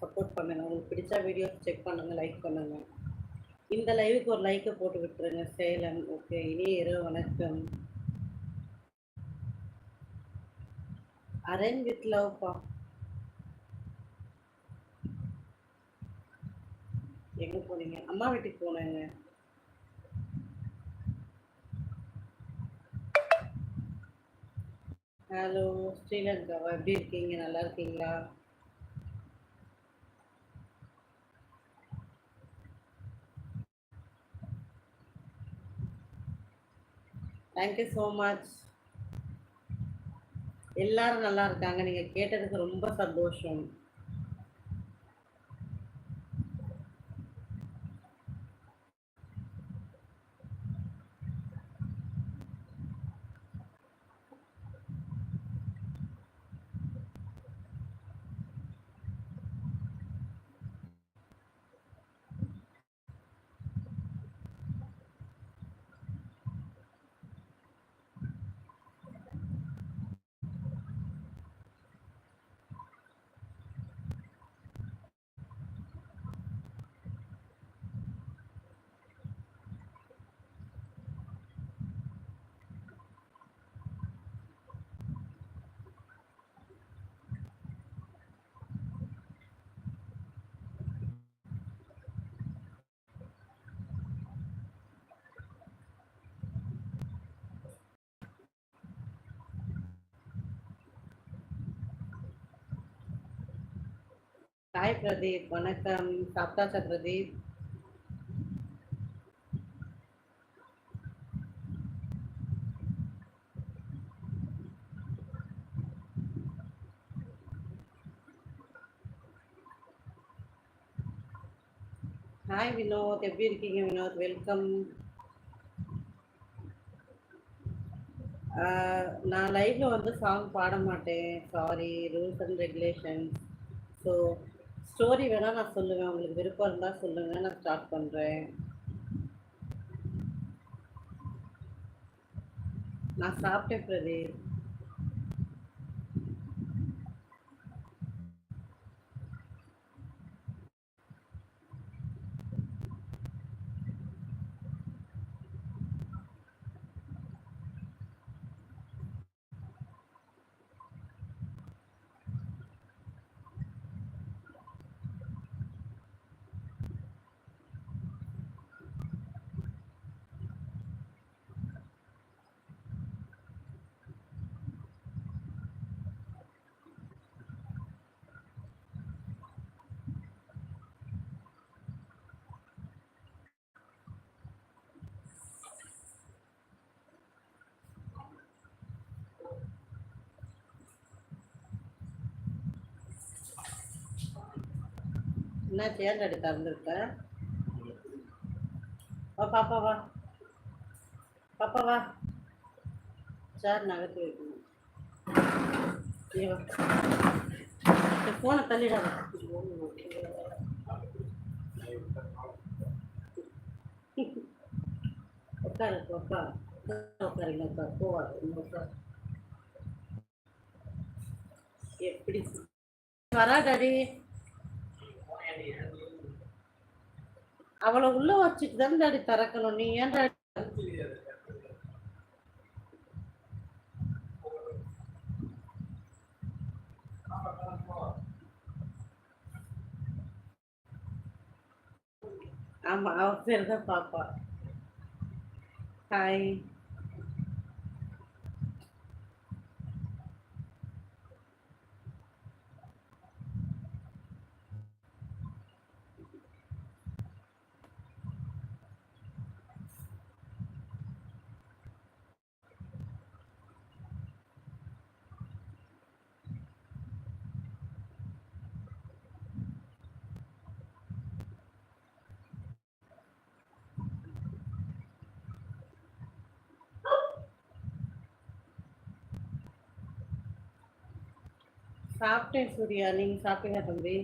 Support பண்ணுங்க. உங்களுக்கு பிடிச்ச வீடியோ செக் பண்ணுங்க லைக் பண்ணுங்க. இந்த லைவுக்கு ஒரு லைக்கை போட்டு விட்டுருங்க. சேலம் ஓகே இனிய இரவு வணக்கம். அரேஞ்ச் வித் லவ்ப்பா எங்க போனீங்க? அம்மா வீட்டுக்கு போனேங்க. ஹலோ ஸ்ரீலங்காவா? எப்படி இருக்கீங்க? நல்லா இருக்கீங்களா? தேங்க்யூ ஸோ மச் எல்லாரும் நல்லா இருக்காங்க. நீங்கள் கேட்டதுக்கு ரொம்ப சந்தோஷம். ஹாய் பிரதீப் வணக்கம். சாப்பிட்டாச்சா பிரதீப்? ஹாய் வினோத் எப்படி இருக்கீங்க வினோத்? வெல்கம் நான் லைஃப்பில் வந்து சாங் பாட மாட்டேன். Sorry rules and regulations so story வேணால் நான் சொல்லுவேன். உங்களுக்கு விருப்பம் இருந்தால் சொல்லுங்கள் நான் ஸ்டார்ட் பண்ணுறேன் நான் சாப்பிட்டேன் பிரதீப். என்ன சேர் அடி திறந்துருக்க? வா பாப்பா வா. பாப்பா வா. சார் நகர்த்தி வைக்கணும். போனை ஃபோனை தள்ளிடாத உட்காரு உட்காரு. உட்காருங்க உட்காரு போவாது உட்காரு. எப்படி? வராடாடி அவளை உள்ள வச்சுட்டு தான் டாடி திறக்கணும். நீ ஏன் ஆமா அவ பேர் தான் பாப்பா. ஹாய் சாப்பிட்டேன் சூர்யா. நீங்க சாப்பிட்டீங்க தம்பி?